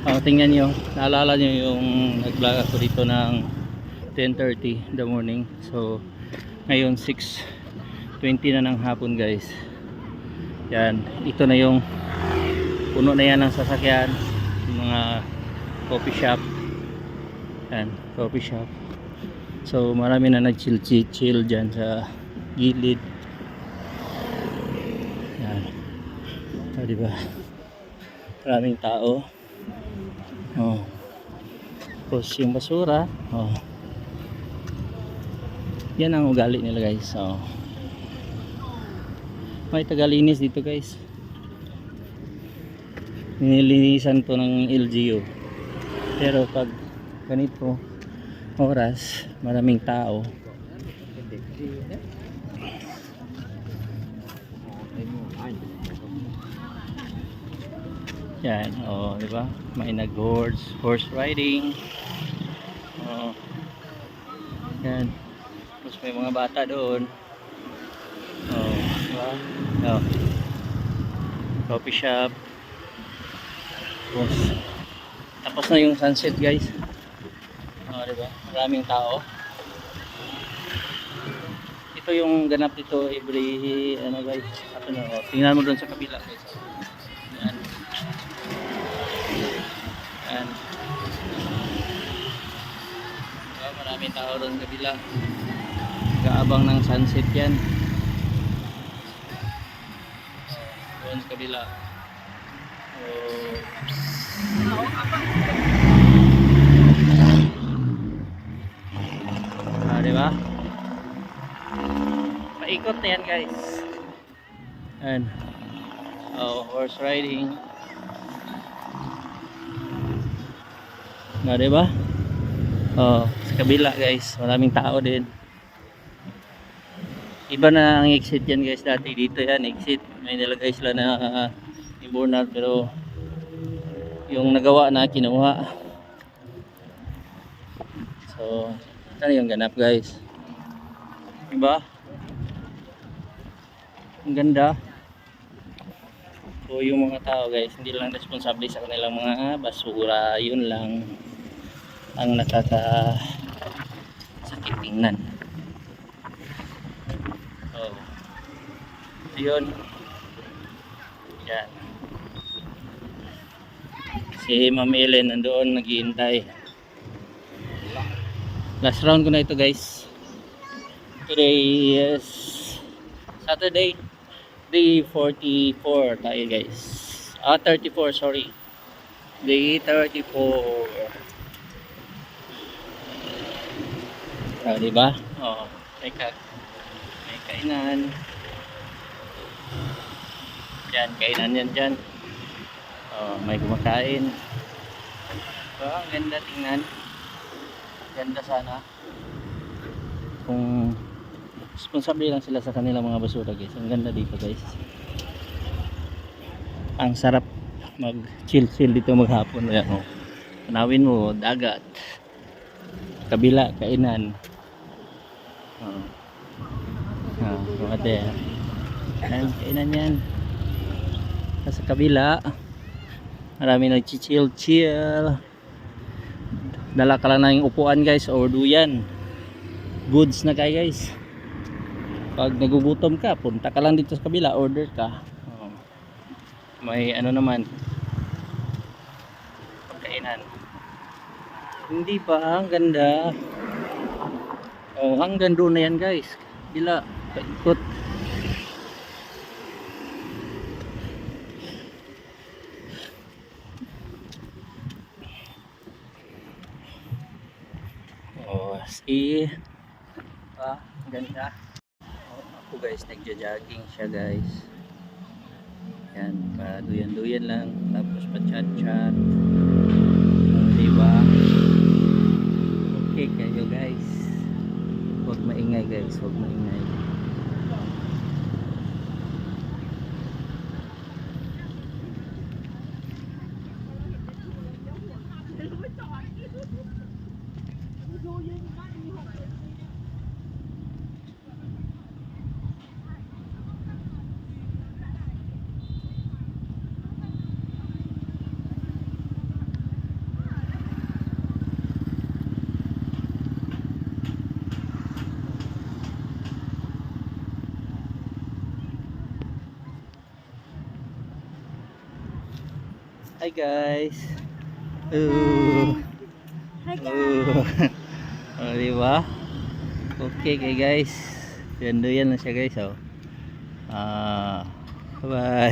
Oh, tingnan nyo. Naalala nyo yung nag-vlog ako dito ng 10.30 in the morning. So, ngayon 6.20 na ng hapon guys. Yan. Ito na yung puno na yan ng sasakyan. Mga coffee shop. Yan. Coffee shop. So, marami na nag-chill-chill dyan sa gilid. Yan. O, diba? Maraming tao. Oh. Tapos yung basura, oh. Yan ang ugali nila guys. Oh. May tagalinis dito guys. Nilinisan to ng LGU. Pero pag ganito oras, maraming tao. Yan, oh, di ba? May nag-horse, horse riding. Oh. Yan. Tapos may mga bata doon. Oh, di ba? Oh. Coffee shop. Tapos, tapos na yung sunset, guys. Oh, di ba? Maraming tao. Ito yung ganap dito every ano guys. Ano oh. Tingnan mo doon sa kabila, guys. Yan. Diba, maraming tao sa kabila. Kaabang ng sunset yan. Oh, doon sa kabila. Oh. Ah, di ba? Paikot na yan guys. Yan. Oh, horse riding. Na, di ba? Oh, sa kabila guys, maraming tao din. Iba na ang exit yan guys dati dito yan exit. May nilagay sila na uh, imbornal pero yung nagawa na kinuha. So, ano yung ganap guys? Diba? Ang ganda. So yung mga tao guys, hindi lang responsable sa kanilang mga basura, yun lang ang nakaka sakit tingnan. Oh. Yun. Yan. Si Ma'am Ellen nandoon naghihintay. Last round ko na ito guys. Today is Saturday. Day 44 tayo guys. Ah, 34 sorry. Day 34. Ah, di ba? Oh, may ka may kainan. Yan, kainan yan dyan. Oh, may kumakain. So, ang ganda tingnan. Ganda sana. Kung responsable lang sila sa kanilang mga basura guys. Ang ganda dito guys. Ang sarap mag chill chill dito maghapon. Ayan, oh. Tanawin mo, dagat. Kabila, kainan. Oh. Ah, mga te. Ayan, kainan yan. Sa kabila, marami nag-chill chill. Dala ka lang ng upuan guys or duyan. Goods na kayo guys pag nagugutom ka, punta ka lang dito sa kabila, order ka. Oh. May ano naman, pagkainan. Hindi ba? Ang ganda. Oh, hanggang doon na yan guys. Bila, paikot. Oh, see? Ah, ganda ako guys nagja-jogging siya guys yan paduyan-duyan lang tapos pa-chat-chat uh, diba okay kayo guys weg is wat mijn nee. Thank you. Hi guys. Ooh. Hi Ooh. oh, di ba? Okay kay guys. Yan yan lang siya guys oh. Ah, bye.